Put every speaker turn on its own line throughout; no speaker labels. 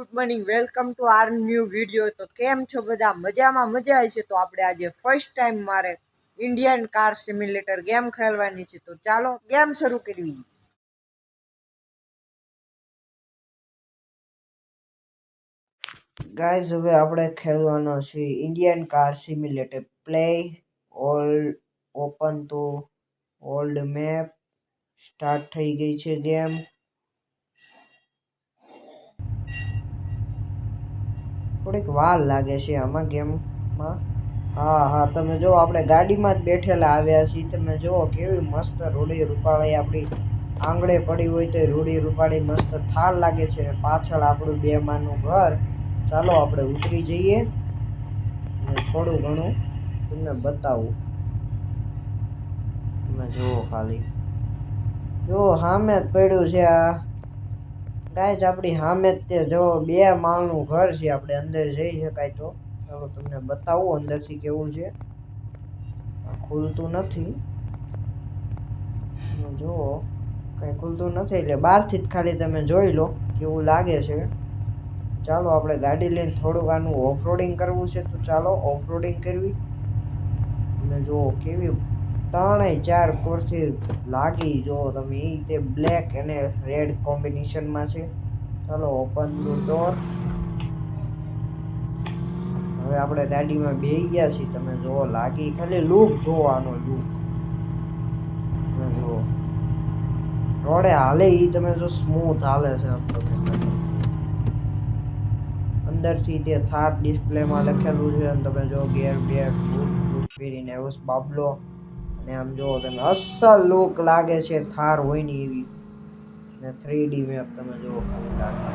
Good morning, welcome to our new video. તો કેમ છો બધા? મજામાં મજા છે? તો આપણે આજે ફર્સ્ટ ટાઈમ મારે ઇન્ડિયન કાર સિમ્યુલેટર ગેમ ખેલવાની છે. તો ચાલો ગેમ શરૂ કરવી ગાઈઝ, હવે આપણે ખેલવાનો છે Indian car simulator. Play, all, open તો ઓલ્ડ મેપ સ્ટાર્ટ થઈ ગઈ છે ગેમ. થોડીક વાર લાગે છે આમાં ગેમમાં. હા હા, તમે જો આપણે ગાડીમાં જ બેઠેલા આવ્યા છીએ. તમે જુઓ કેવી મસ્ત રૂડી રૂપાળી આપણી આંગળે પડી હોય તો રૂડી રૂપાળી મસ્ત થાર લાગે છે. પાછળ આપણું બે માનું ઘર. ચાલો આપણે ઉતરી જઈએ. અને થોડું ઘણું તમને બતાવું. તમે જુઓ ખાલી. જો, સામે જ પડ્યું છે આ. ગાઈઝ આપણી સામે જ તે જો બે માળનું ઘર છે, આપણે અંદર જઈ શકાય તો. ચાલો તમને બતાવું અંદરથી કેવું છે. ખુલતું નથી. જુઓ, કંઈ ખુલતું નથી, એટલે બહારથી જ ખાલી તમે જોઈ લો કેવું લાગે છે. ચાલો, આપણે ગાડી લઈને થોડુંક આનું ઓફરોડિંગ કરવું છે, તો ચાલો ઓફરોડિંગ કરવી. અને જુઓ, કેવી ત્રણેય ચાર ખુરશી લાગી. જો તમે એ તે બ્લેક અને રેડ કોમ્બિનેશનમાં છે, ચાલો ઓપન ધ ડોર હવે આપણે ગાડીમાં બેસી ગયા છીએ. તમે જુઓ, લાગી ખાલી લુક જોવાનો લૂક તમે જુઓ. રોડે હાલે એ તમે જો સ્મૂથ હાલે છે અંદરથી તે થાર ડિસ્પ્લેમાં લખેલું છે અને તમે જો ગેર બેર ફૂટ ફૂટ પહેરીને એવો બાબલો. અને આમ જો તમે અસલ લુક લાગે છે થાર હોય ને એવી. ને થ્રી ડી મેપ તમે જુઓ ખાલી લાગે.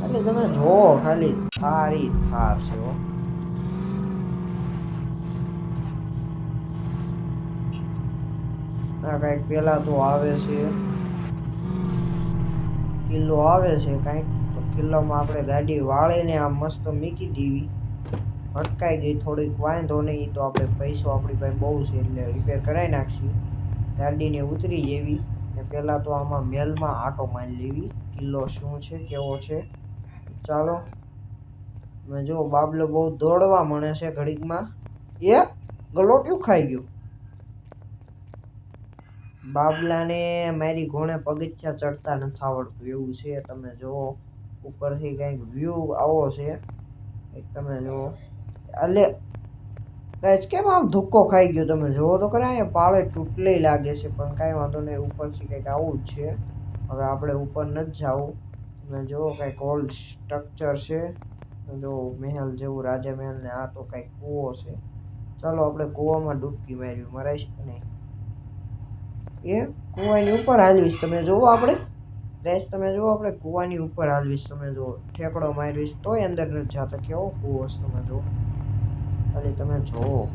ખાલી તમે જુઓ ખાલી. થારી થાર છે હો. આ કંઈક પેલા તો આવે છે. કિલ્લો આવે છે કંઈક. તો કિલ્લામાં આપણે ગાડી વાળીને આમ મસ્ત મૂકી દેવી. ભટકાઈ ગઈ, થોડીક વાંધો નહીં તો આપણે પૈસો આપણી પાસે બહુ છે એટલે રિપેર કરાવી નાખશું. ગાડીને ઉતરી જેવી ને પહેલાં તો આમાં મેલમાં આટો મારી લેવી. કિલ્લો શું છે, કેવો છે? ચાલો. મેં જો બાબલો બહુ દોડવા મળે છે ઘડીકમાં. એ ગલોટ્યું ખાઈ ગયું. બાબલાને મારી ઘોણે પગથિયા ચડતા નથી આવડતું. એવું છે, તમે જુઓ. ઉપરથી કંઈક વ્યૂ આવો છે. તમે જુઓ. અલે ગાઈસ કેમ આમ ધુક્કો ખાઈ ગયો તમે? જુઓ તો ખરા, અહીંયા પાળે તૂટલે લાગે છે, પણ કાંઈ વાંધો નહીં, ઉપરથી કંઈક આવું જ છે. હવે આપણે ઉપર નથી જવું તમે જુઓ, કંઈક ઓલ્ડ સ્ટ્રક્ચર છે. જો મહેલ જેવું, રાજા મહેલ ને આ તો કંઈક કૂવો છે. ચાલો આપણે કૂવામાં ડૂબકી મારવી મરાઈશ નહીં? એ કૂવાની ઉપર હાલવીશ. તમે જુઓ આપણે. રેસ તમે જુઓ આપણે કૂવાની ઉપર હાલવીશ. તમે જુઓ, ઠેકડો મારવીશ તોય અંદર નથી જતા. કેવો કૂવો છે, તમે જુઓ. તમે જુઓ.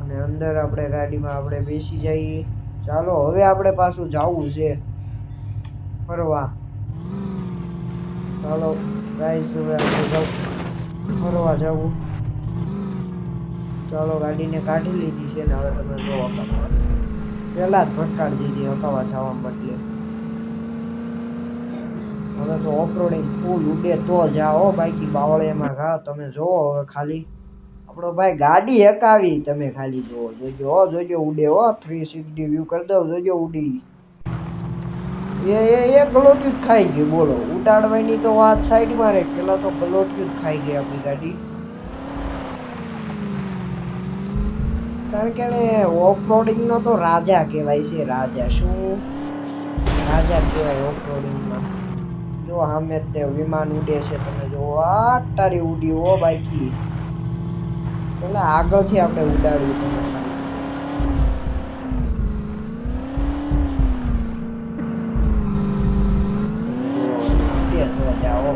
અને અંદર આપણે ગાડીમાં આપણે બેસી જઈએ. ચાલો, હવે આપણે પાછું જવું છે. ફરવા. ચાલો ગાઈસ હવે આપણે ફરવા જવું. ચાલો, ગાડીને કાઢી લીધી છે ને હવે તમે જો પહેલાં જ ભટકાડી દીધી હકાવા જવા બદલે. હવે તો ઓફરોડિંગ ફૂલ ઉડે તો જાઓ બાકી બાવળિયામાં ઘા તમે જોવો હવે ખાલી. આપણો ભાઈ ગાડી હકાવી તમે ખાલી જોવો જોજો હો, જોજો ઉડે હો થ્રી સિક્સટી વ્યૂ કરી દો જોજો ઉડી. એ એ એ ગલોટ્યું જ ખાઈ ગયું, બોલો. ઉડાડવાની તો વાત સાઈડમાં રહે, પેલા તો ગલોટ્યું જ ખાઈ ગઈ આપણી ગાડી. કારણ કે ઓફ ઓફરોડિંગનો તો રાજા કહેવાય છે, રાજા શું? રાજા કહેવાય ઓફરોડિંગમાં. જો સામે તે વિમાન ઉડે છે, તમે જો આટારી ઉડી હો બાઈકી એટલે આગળથી આપણે ઉડાડ્યું તમે જાઓ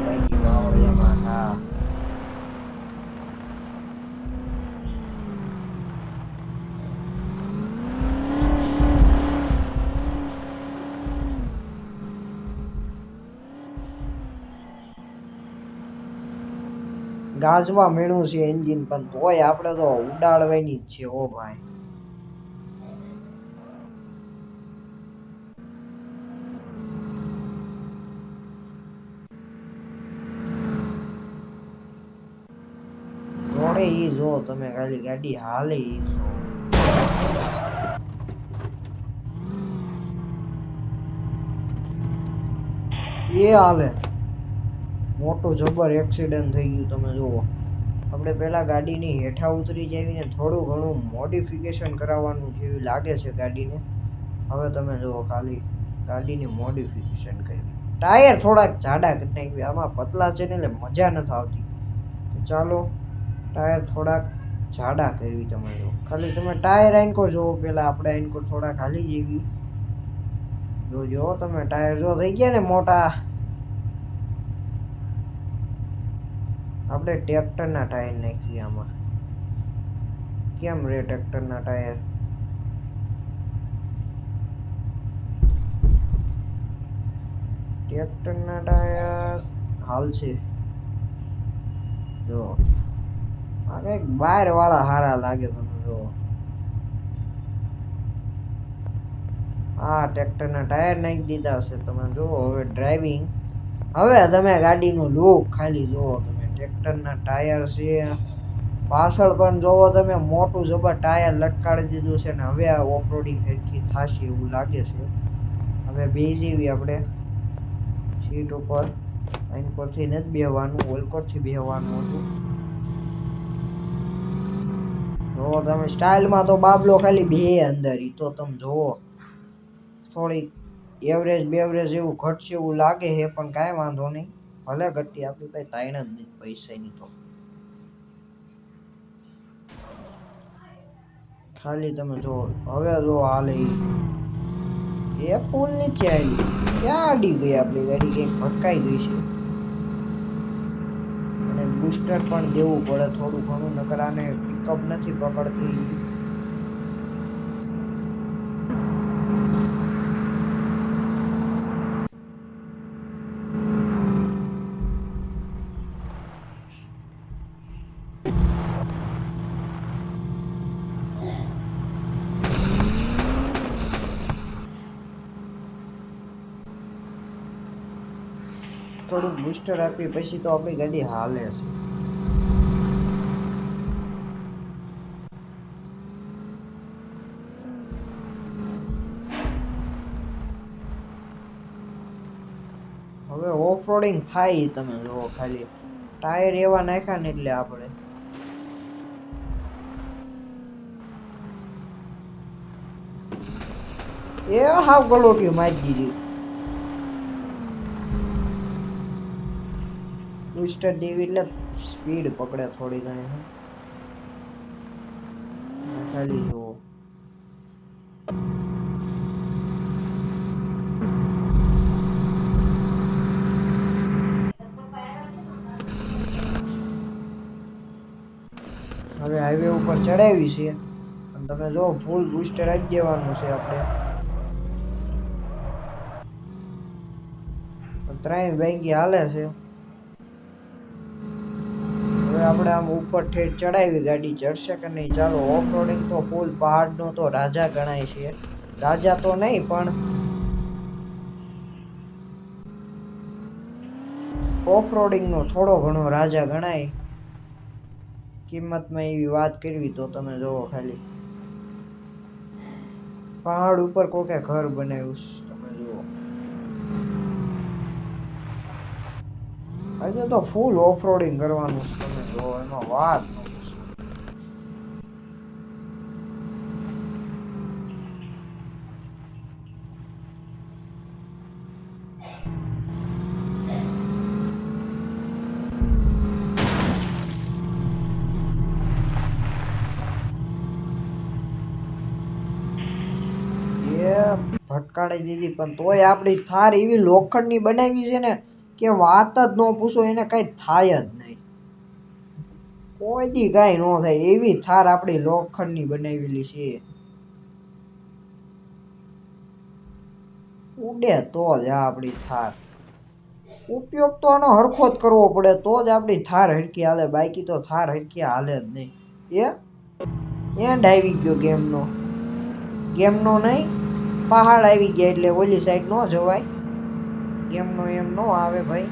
ગાજવા મેળવું છે એન્જિન, પણ તોય આપણે તો ઉડાડવાની જ છે ઓ ભાઈ. જોડે ઈ જો, તમે ખાલી ગાડી હાલે ઈ જો. એ હાલે. મોટું જબર એક્સિડન્ટ થઈ ગયું તમે જુઓ. આપણે પહેલાં ગાડીની હેઠા ઉતરી જઈને થોડું ઘણું મોડિફિકેશન કરાવવાનું જેવું લાગે છે ગાડીને. હવે તમે જુઓ ખાલી ગાડીની મોડિફિકેશન કરી. ટાયર થોડાક જાડા કરી નાખ્યા, આમાં પતલા છે ને એટલે મજા નથી આવતી. ચાલો ટાયર થોડાક જાડા કરવી તમે જુઓ. ખાલી તમે ટાયર આંકો જુઓ, પહેલાં આપણે આંકો થોડા ખાલી જેવી. જોજો તમે ટાયર જો થઈ ગયા ને મોટા. આપણે ટ્રેક્ટરના ટાયર નાખીએ આમાં. કેમ રે ટ્રેક્ટરના ટાયર? ટ્રેક્ટરના ટાયર હાલ છે. જો. આ કંઈક બાર વાળા હારા લાગે તમે જો. હા ટ્રેક્ટરના ટાયર નાખી દીધા હશે તમે જુઓ હવે ડ્રાઇવિંગ હવે તમે ગાડીનું લુક ખાલી જુઓ તમે. ટ્રેક્ટરના ટાયર છે. પાછળ પણ જોવો તમે, મોટું જબર ટાયર લટકાડી દીધું છે ને હવે આ ઓફરોડિંગ ફેરથી થશે એવું લાગે છે. હવે બે જેવી આપણે સીટ ઉપર અહીં પરથી નથી બેહવાનું ઓલકોટથી બેહવાનું હતું. જોવો તમે, સ્ટાઇલમાં તો બાબલો ખાલી બે અંદર ઈ તો તમે જોવો. થોડીક એવરેજ બેવરેજ એવું ઘટશે એવું લાગે છે, પણ કાંઈ વાંધો નહીં. ભલે ઘટી આપણી પાસે તાઈણ જ નથી, પૈસાની તો. ખાલી તમે જો હવે જો હાલે. એ. પુલ નીચે આવી ક્યાં અડી ગઈ આપણી ગાડી? કંઈક ભટકાઈ ગઈ છે. અને બુસ્ટર પણ દેવું પડે થોડું ઘણું, નકર આને પિકઅપ નથી પકડતી. થોડુંક બુસ્ટર આપી, પછી તો આપણી ગાડી હાલે છે. હવે ઓફ રોડિંગ થાય તમે જુઓ ખાલી. ટાયર એવા નાખ્યા ને એટલે આપણે. એ હાવ ગલોટી મારી દીધી. બુસ્ટર દેવી એટલે સ્પીડ પકડે થોડી ઘણી હે. અને ખાલી જુઓ હવે હાઈવે ઉપર ચડાવી છે અને તમે જો ફૂલ બુસ્ટર આપી દેવાનું છે આપણે ત્રણ બેંકી હાલે છે હવે આપણે આમ ઉપર ઠેઠ ચડાવી ગાડી ચડશે કે નહીં? ચાલો ઓફ રોડિંગ તો ફૂલ પહાડનો તો રાજા ગણાય છે. રાજા તો નહીં, પણ ઓફ રોડિંગનો થોડો ઘણો રાજા ગણાય. કિંમતમાં એવી વાત કરવી તો તમે જોવો ખાલી. પહાડ ઉપર કોકે ઘર બનાવ્યું તમે જુઓ. આજે તો ફૂલ ઓફ રોડિંગ કરવાનું છે. તમે જો, એમાં વાત ભટકાડી દીધી, પણ તોય આપણી થાર એવી લોખંડની બનાવી છે ને કે વાત જ ન પૂછો, એને કઈ થાય જ નહીં. કોઈ દી કાંઈ ન થાય, એવી થાર આપણી લોખંડની બનાવેલી છે. ઉડે તો જ આપણી થાર. ઉપયોગ તો આનો હરખો જ કરવો પડે, તો જ આપણી થાર હરકી હાલે, બાકી તો થાર હરકી હાલે જ નહીં. એ એન્ડ આવી ગયો ગેમનો. ગેમનો નહીં, પહાડ આવી ગયા એટલે ઓલી સાઈડ ન જવાય. ગેમનો એમ ન આવે ભાઈ.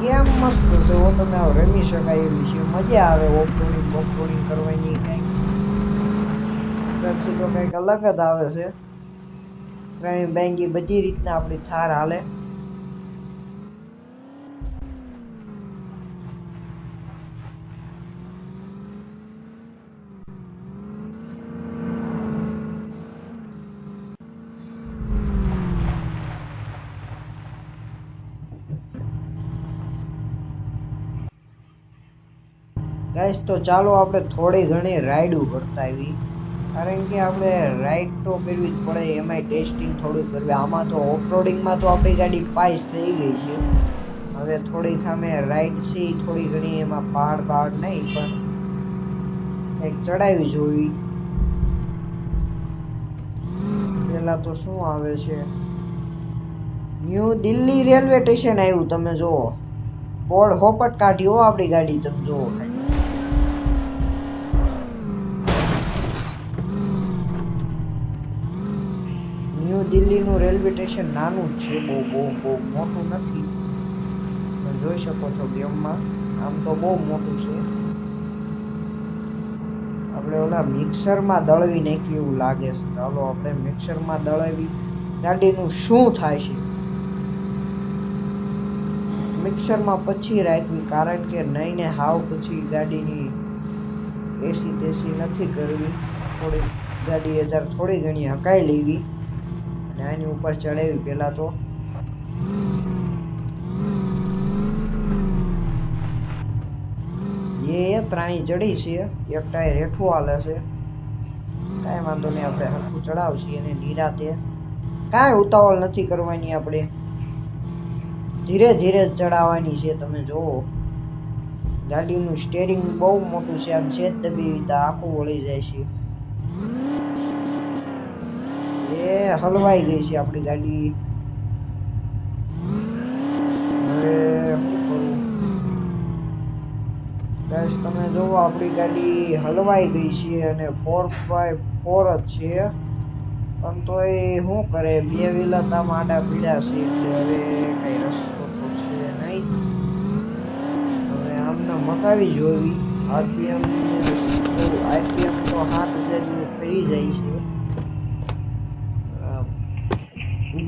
કેમ મસ્ત છે. ઓ તમે રમી શકાય એવી છે. મજા આવે ઓફરોડિંગ ઓફરોડિંગ કરવાની કંઈક. તો કંઈક અલગ જ આવે છે. ક્રાઇમ બેંગી બધી રીતના આપણી થાર હાલે. ગાઈસ તો ચાલો આપણે થોડી ઘણી રાઈડું કરતા આવી કારણ કે આપણે રાઈડ તો કરવી જ પડે, એમાંય ટેસ્ટિંગ થોડું કરવી. આમાં તો ઓફરોડિંગમાં તો આપણી ગાડી પાસ થઈ ગઈ છે. હવે થોડીક અમે રાઈડ છે, થોડી ઘણી એમાં પહાડ પહાડ નહીં, પણ કંઈક ચડાવી જોવી. પહેલાં તો શું આવે છે? ન્યૂ દિલ્હી રેલવે સ્ટેશન આવ્યું, તમે જુઓ. બોર્ડ હોપટ કાઢ્યો આપણી ગાડી, તમે જુઓ ખાલી દિલ્હીનું રેલવે સ્ટેશન નાનું જ છે, બહુ બહુ બહુ મોટું નથી. તમે જોઈ શકો છો ગેમમાં, આમ તો બહુ મોટું છે. આપણે ઓલા મિક્સરમાં દળવી નાખી એવું લાગે છે. ચાલો, આપણે મિક્સરમાં દળાવી, ગાડીનું શું થાય છે? મિક્સરમાં પછી રાખવી, કારણ કે નહીં ને હાવ પછી ગાડીની એસી તેસી નથી કરવી. થોડી ગાડી અત્યારે થોડી ઘણી હકાઈ લેવી. આની ઉપર ચડાવી પહેલાં તો. એ ત્રાણી ચડી છે એક ટાયર હેઠું હાલે છે. કાંઈ વાંધો નહીં, આપણે હરખું ચડાવશી અને નિરાતે. કાંઈ ઉતાવળ નથી કરવાની આપણે. ધીરે ધીરે ચડાવવાની છે, તમે જુઓ. ગાડીનું સ્ટેરિંગ બહુ મોટું છે, આમ છે જ દબી આખું વળી જાય છે. એ હલવાઈ ગઈ છે આપણી ગાડી. શું તમે જુઓ આપણી ગાડી હલવાઈ ગઈ છે અને ફોર બાય ફોર જ છે. પણ તો એ શું કરે? બે વિલતા આડા પીડા છે એટલે હવે કઈ રસ્તો તો છે નહીં. હવે આમને મકાવી જોવી. આરપીએમ આરપીએમ તો હાથ હજાર થઈ જાય છે.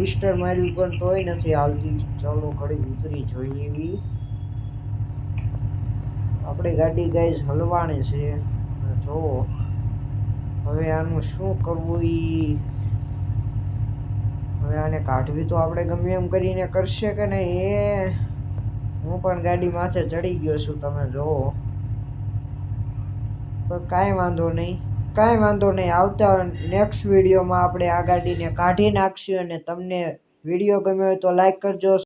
બુસ્ટર માર્યું પણ તોય નથી હાલતી. ચાલો ઘડી ઉતરી જોઈએ એવી. આપણી ગાડી ગાઈઝ હલવાણી છે. જુઓ. હવે આનું શું કરવું એ હવે આને કાઢવી તો આપણે ગમે એમ કરીને કરશે કે નહીં? એ હું પણ ગાડી માથે ચડી ગયો છું, તમે જુઓ. પણ કાંઈ વાંધો નહીં. કાંઈ વાંધો નહીં. આવતા નેક્સ્ટ વિડીયોમાં આપણે આ ગાડીને કાઢી નાખીશું અને તમને વીડિયો ગમ્યો હોય તો લાઈક કરજો